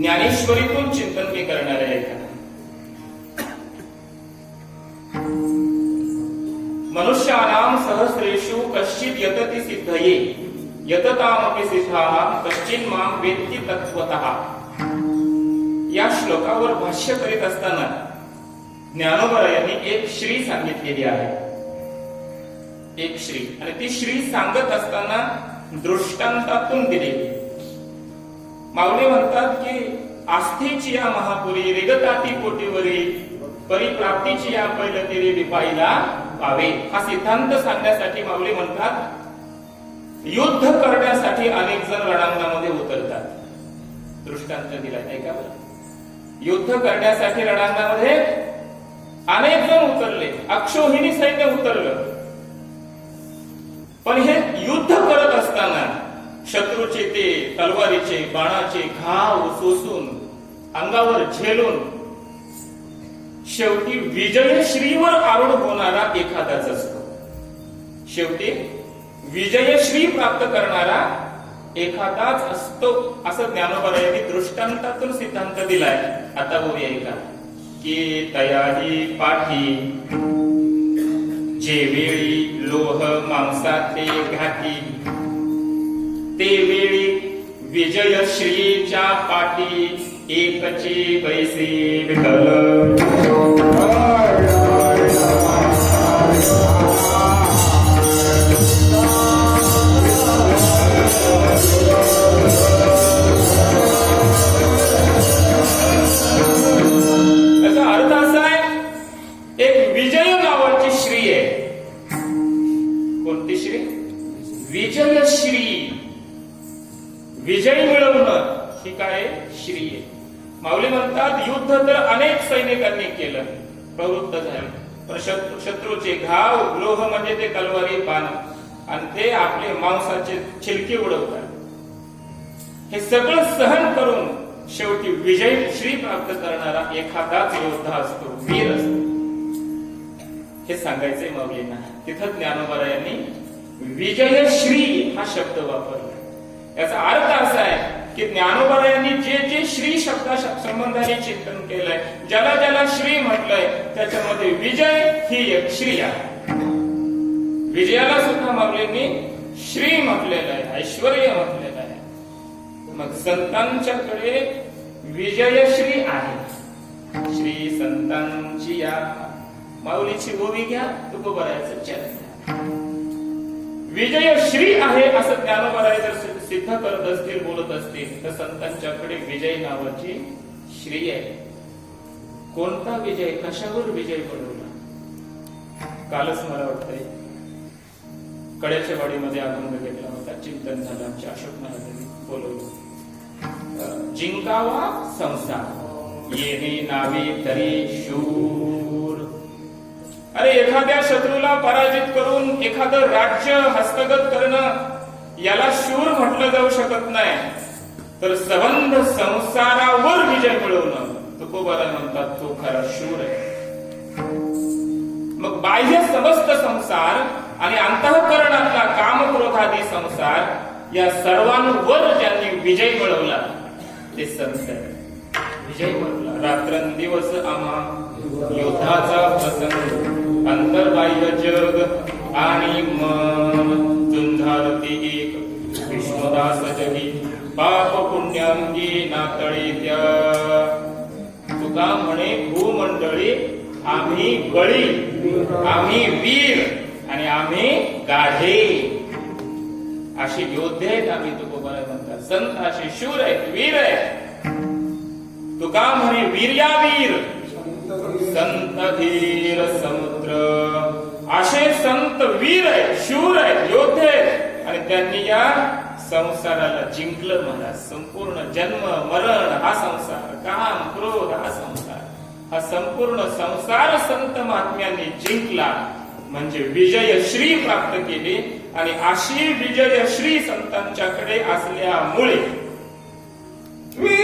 ज्ञानेश्वरीतून चिंतन मी करणार आहे का? मनुष्यानाम सहस्रेषु कश्चित यतती सिद्धये यततामपि सिद्धानाम कश्चिन माम वेत्ती तत्वतः या श्लोकावर भाष्य करीत असताना ज्ञानोबा यांनी एक श्री सांगितलेली आहे. एक श्री. आणि ती श्री सांगत असताना दृष्टांतातून दिलेली माऊली म्हणतात की आस्थेची या महापुरी रेगताती पोटीवरी परिप्राप्तीची या पैलतीरी विपाईला पावे. हा सिद्धांत सांगण्यासाठी माऊली म्हणतात युद्ध करण्यासाठी अनेक जण रणांगणामध्ये उतरतात. दृष्टांत दिला ऐका बरं? युद्ध करण्यासाठी रणांगणामध्ये अनेक जण उतरले. अक्षोहिणी सैन्य उतरलं. शत्रूचे ते तलवारीचे बाणाचे घाव सोसून अंगावर झेलून शेवटी विजयश्रीवर आरूढ होणारा एखादाच असतो. शेवटी विजयश्री प्राप्त करणारा एखादाच असतो असं ज्ञानोबा यांनी दृष्टांतातून सिद्धांत दिलाय. आता बोलूया ऐका की तयारी पाठी. जे वेळी लोह मांसाचे घाती ते वेळी विजयश्रीच्या पाठी एकचे पैसे विठल विजय मिळवणं ही काय श्री आहे? माऊली म्हणतात युद्ध तर अनेक सैनिकांनी केलं. प्रवृत्त झालं. शत्रूचे घाव लोह म्हणजे ते तलवारी पान. आणि ते आपले मांसाचे छिलके उडवतात. हे सगळं सहन करून शेवटी विजय श्री प्राप्त करणारा एखादाच योद्धा असतो वीर असतो. हे सांगायचंय माऊलींना. तिथं ज्ञानोबा यांनी विजयश्री हा शब्द वापरला. याचा अर्थ असा आहे की ज्ञानोबा यांनी जे जे श्री शब्दा संबंधाने चिंतन केलंय ज्याला ज्याला श्री म्हटलंय त्याच्यामध्ये विजय ही एक श्री आहे. विजयाला सुद्धा माऊलींनी श्री म्हटलेलं आहे ऐश्वर म्हटलेलं आहे. मग संतांच्याकडे विजयश्री आहे. श्री संतांची या माऊलीची गोवी घ्या तुकोबरायचं चरण घ्या. विजयश्री आहे असं ज्ञानोबाला जर सिद्ध करत असतील बोलत असतील तर संतांच्याकडे विजय नावाची श्री आहे. कोणता विजय? कशावर विजय पडवला कालच मला वाटतंय कड्याच्या वाडीमध्ये आनंद घेतला होता चिंतन झालं आमच्या अशोक महाराजांनी बोलवलं. जिंकावा संसार येणे नावे तरी शूर. अरे एखाद्या शत्रूला पराजित करून एखादं राज्य हस्तगत करणं याला शूर म्हटलं जाऊ शकत नाही. तर सबंध संसारावर विजय मिळवणं तुकोबाला म्हणतात तो खरा शूर आहे. मग बाह्य समस्त संसार आणि अंतःकरणातला कामक्रोधादी संसार या सर्वांवर ज्यांनी विजय मिळवला ते संत विजय मिळवला. रात्रंदिवस आम्हा योद्धाचा प्रसंग अंतर्बाह्य जग आणि मन झुंझारती एक. विष्णुदास जगी पाप पुण्यांगी नातळी त्या तुका म्हणे भूमंडळी आम्ही बळी आम्ही वीर आणि आम्ही गाढे. अशी योद्धे आहेत आम्ही तुकोबाला म्हणतात? संत असे शूर आहेत वीर आहेत. तुका म्हणे वीर्यावीर. संत धीर समुद्र असे संत वीर आहेत शूर आहेत योद्धे आहेत. आणि त्यांनी या संसाराला जिंकलं म्हणा संपूर्ण जन्म मरण हा संसार काम क्रोध हा संसार. हा संपूर्ण संसार संत महात्म्यांनी जिंकला. म्हणजे विजयश्री प्राप्त केली आणि अशी विजयश्री संतांच्याकडे असल्यामुळे मी